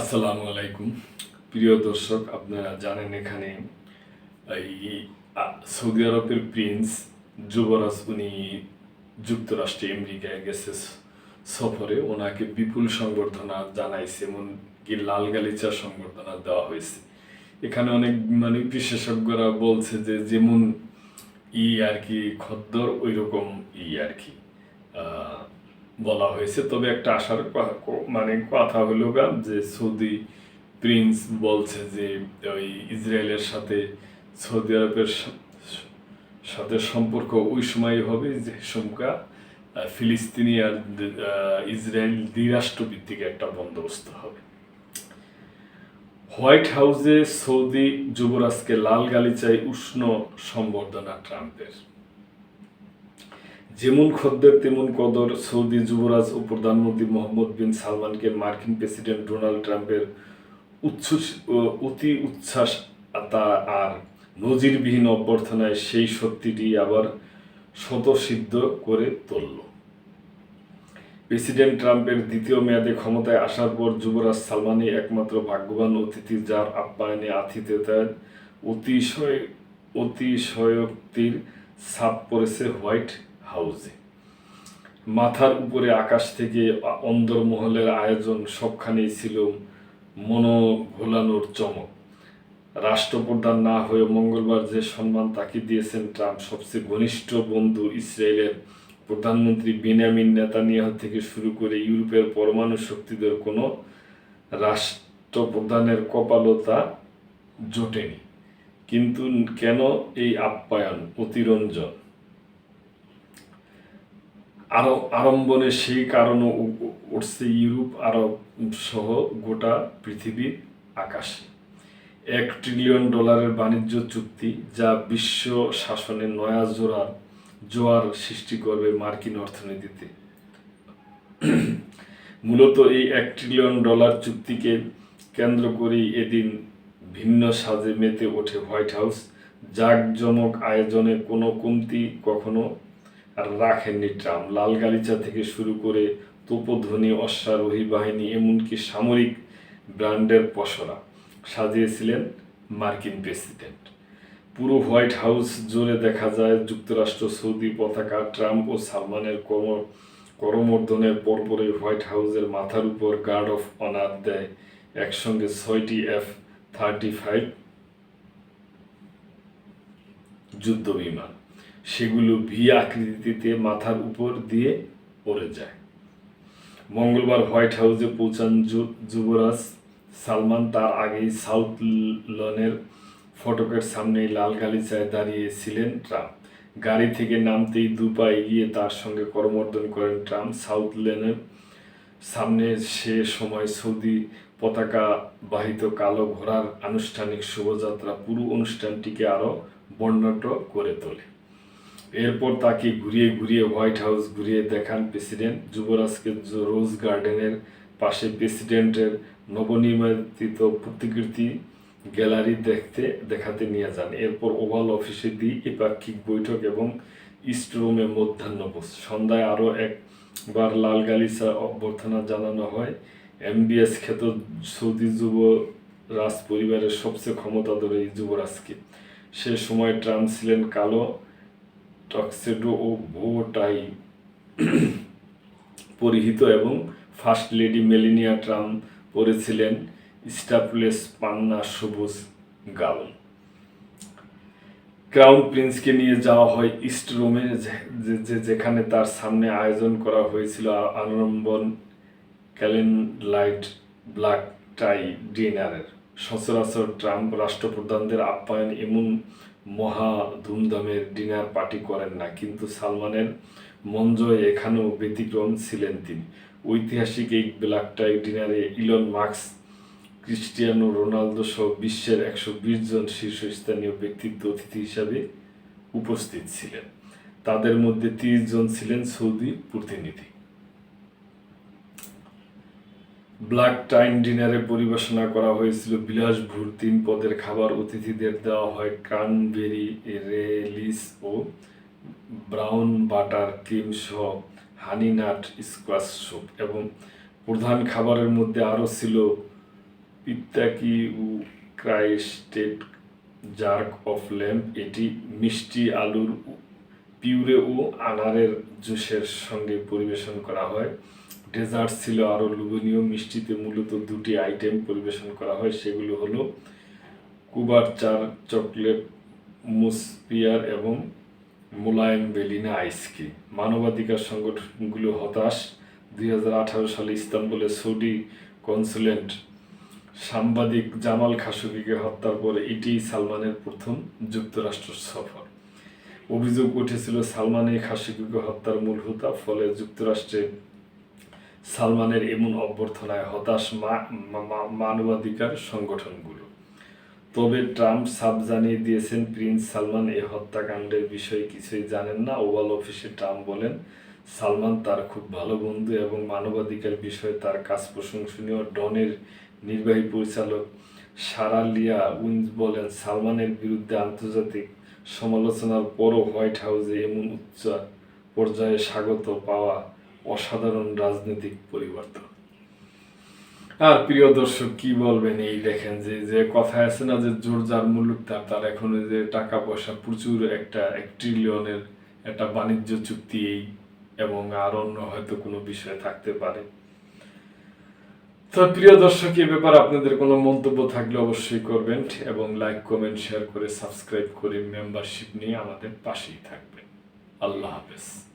আসসালামু আলাইকুম। প্রিয় দর্শক, আপনারা জানেন এখানে এই সৌদি আরবের প্রিন্স যুবরাজ, উনি যুক্তরাষ্ট্রে, আমেরিকায় গেছে সফরে। ওনাকে বিপুল সংবর্ধনা জানাইছে, এমনকি লাল গালিচা সংবর্ধনা দেওয়া হয়েছে। এখানে অনেক মানে বিশেষজ্ঞরা বলছে যে যেমন ই আর কি খদ্দর ওই রকম ই আর কি বলা হয়েছে। তবে একটা আশার মানে কথা হলো যে সৌদি প্রিন্স বলছে যে ওই ইসরায়েলের সাথে, সৌদি আরবের সাথে সম্পর্ক ওই সময় হবে যে সমকা ফিলিস্তিনি আর ইসরায়েল দ্বিরাষ্ট্রভিত্তিক একটা বন্দোবস্ত হবে। হোয়াইট হাউসে সৌদি যুবরাজকে লাল গালিচায় উষ্ণ সম্বর্ধনা ট্রাম্পের। যেমন খদ্দের, তেমন কদর, সৌদি যুবরাজ ও প্রধানমন্ত্রী মোহাম্মদ বিন সালমানকে মার্কিন প্রেসিডেন্ট ডোনাল্ড ট্রাম্পের উচ্ছ্বাস অতি উচ্ছ্বাস তা আর নজিরবিহীন অভ্যর্থনায় সেই সত্যিটি আবার স্বতঃসিদ্ধ করে তুলল। প্রেসিডেন্ট ট্রাম্পের দ্বিতীয় মেয়াদে ক্ষমতায় আসার পর যুবরাজ সালমানই একমাত্র ভাগ্যবান অতিথি যার আপ্যায়নে আতিথেয়তার অতিশয়, অতিশয়োক্তির ছাপ পড়েছে হোয়াইট হাউসে। মাথার উপরে আকাশ থেকে অন্দরমহলের আয়োজন সবখানেই ছিল মনো ঘোলানোর চমক। রাষ্ট্রপ্রধান না হয়ে মঙ্গলবার যে সম্মান তাকে দিয়েছেন ট্রাম্প, সবচেয়ে ঘনিষ্ঠ বন্ধু ইসরায়েলের প্রধানমন্ত্রী বেনিয়ামিন নেতানিয়াহু থেকে শুরু করে ইউরোপের পরমাণু শক্তিদের কোনো রাষ্ট্রপ্রধানের কপালতা জোটেনি। কিন্তু কেন এই আপ্যায়ন? অতিরঞ্জন। আরও আড়ম্বনে সেই কারণও উঠছে ইউরোপ আরব সহ গোটা পৃথিবীর আকাশে। এক ট্রিলিয়ন ডলারের বাণিজ্য চুক্তি যা বিশ্ব শাসনে নয়া জোড়ার জোয়ার সৃষ্টি করবে মার্কিন অর্থনীতিতে। মূলত এই এক ট্রিলিয়ন ডলার চুক্তিকে কেন্দ্র করেই এদিন ভিন্ন সাজে মেতে ওঠে হোয়াইট হাউস। জাঁকজমক আয়োজনে কোনো কমতি কখনো রাখেননি ট্রাম্প লাল গালিচা থেকে শুরু করে তোপধ্বনি, অশ্বারোহী বাহিনী, এমনকি সামরিক ব্র্যান্ডের পসরা সাজিয়েছিলেন মার্কিন প্রেসিডেন্ট। পুরো হোয়াইট হাউস জুড়ে দেখা যায় যুক্তরাষ্ট্র, সৌদি পতাকা, ট্রাম্প ও সালমানের কর্ম, করমর্দনের পরপরই হোয়াইট হাউসের মাথার উপর গার্ড অফ অনার দেয় একসঙ্গে ছয়টি এফ থার্টি ফাইভ যুদ্ধ বিমান সেগুলো ভি আকৃতিতে মাথার উপর দিয়ে পড়ে যায়। মঙ্গলবার হোয়াইট হাউসে পৌঁছান যুবরাজ সালমান। তার আগেই সাউথ লনের ফটকের সামনেই লাল গালিচায় দাঁড়িয়েছিলেন ট্রাম্প। গাড়ি থেকে নামতেই দু পা এগিয়ে তার সঙ্গে করমর্দন করেন ট্রাম্প। সাউথ লেনের সামনে সে সময় সৌদি পতাকা বাহিত কালো ঘোড়ার আনুষ্ঠানিক শোভাযাত্রা পুরো অনুষ্ঠানটিকে আরও বর্ণাঢ্য করে তোলে। এরপর তাকে ঘুরিয়ে ঘুরিয়ে হোয়াইট হাউস ঘুরিয়ে দেখান প্রেসিডেন্ট। যুবরাজকে রোজ গার্ডেনের পাশে প্রেসিডেন্টের নবনির্মিত প্রতিকৃতি গ্যালারি দেখতে, দেখাতে নিয়ে যান। এরপর ওভাল অফিসে দিয়ে এপাক্ষিক বৈঠক এবং ইস্ট রুমে মধ্যাহ্নভোজ সন্ধ্যায় আরও একবার লাল গালিচা অভ্যর্থনা জানানো হয়। এমবিএস খ্যাত সৌদি যুব রাজ পরিবারের সবচেয়ে ক্ষমতাধর এই যুবরাজকে। সে সময় ট্রাম্প ছিলেন কালো টক্সেডো ও ভো টাই পরিহিত এবং ফার্স্ট লেডি মেলিনিয়া ট্রাম্প পরেছিলেন স্টাফলেস পান্না সবুজ গাউন। ক্রাউন প্রিন্সকে নিয়ে যাওয়া হয় ইস্ট রুমে যেখানে তার সামনে আয়োজন করা হয়েছিল আ- আনন্দন ক্যালেন লাইট ব্ল্যাক টাই ডিনারের সচরাচর ট্রাম্প রাষ্ট্রপ্রধানদের আপ্যায়ন এমন মহা ধুমধামের ডিনার পার্টি করেন না, কিন্তু সালমানের মঞ্জয় এখানেও ব্যতিক্রম ছিলেন তিনি। ঐতিহাসিক এই ব্ল্যাক টাই ডিনারে ইলন মার্কস ক্রিস্টিয়ানো রোনালদো সহ বিশ্বের একশো বিশ জন শীর্ষস্থানীয় ব্যক্তিত্ব অতিথি হিসাবে উপস্থিত ছিলেন। তাদের মধ্যে তিরিশ জন ছিলেন সৌদি প্রতিনিধি। ব্ল্যাক টাইম ডিনারে পরিবেশনা করা হয়েছিল। বিলাসভূর তিন পদের খাবার অতিথিদের দেওয়া হয় ক্রানবেরি রেলিস ও ব্রাউন বাটার ক্রিম সহ হানি নাট স্কোয়াশ স্যুপ এবং প্রধান খাবারের মধ্যে আরও ছিল pistachio crusted rack of lamb. এটি মিষ্টি আলুর পিউরে ও আনারের জুসের সঙ্গে পরিবেশন করা হয়। ডেজার্ট ছিল আরও লোভনীয়, মিষ্টিতে মূলত দুটি আইটেম পরিবেশন করা হয়, সেগুলো হলো কুবার চার চকলেট মুসপিয়ার এবং মোলায়েম বেলিনা আইসক্রিম মানবাধিকার সংগঠনগুলো হতাশ। দুই হাজার আঠারো সালে ইস্তাম্বুলে সৌদি কনসুলেন্ট সাংবাদিক জামাল খাশোগিকে হত্যার পরে এটি সালমানের প্রথম যুক্তরাষ্ট্র সফর। অভিযোগ উঠেছিল সালমান এই হত্যার মূল হোতা, ফলে যুক্তরাষ্ট্রে সালমানের এমন অভ্যর্থনায় হতাশ মানবাধিকার সংগঠনগুলো। তবে ট্রাম্প সাব জানিয়ে দিয়েছেন, প্রিন্স সালমান এই হত্যাকাণ্ডের বিষয়ে কিছুই জানেন না। ওভাল অফিসে ট্রাম্প বলেন, সালমান তার খুব ভালো বন্ধু এবং মানবাধিকার বিষয়ে তার কাজ প্রশংসনীয়। ডনের নির্বাহী পরিচালক সারা লিয়া উইন্স বলেন, সালমানের বিরুদ্ধে আন্তর্জাতিক সমালোচনার পরও হোয়াইট হাউসে এমন উচ্চ পর্যায়ে স্বাগত পাওয়া অসাধারণ রাজনৈতিক পরিবর্তন। আর প্রিয় দর্শক, কি বলবেন? এই দেখেন যে যে কথা আছে না যে, জোর যার মুলুক তার তার এখন যে টাকা পয়সা প্রচুর একটা, এক ট্রিলিয়নের একটা বাণিজ্য চুক্তি এই এবং আর অন্য হয়তো কোনো বিষয় থাকতে পারে। তো প্রিয় দর্শক, এ ব্যাপারে আপনাদের কোনো মন্তব্য থাকলে অবশ্যই করবেন এবং লাইক কমেন্ট শেয়ার করে সাবস্ক্রাইব করে মেম্বারশিপ নিয়ে আমাদের পাশেই থাকবেন। আল্লাহ হাফেজ।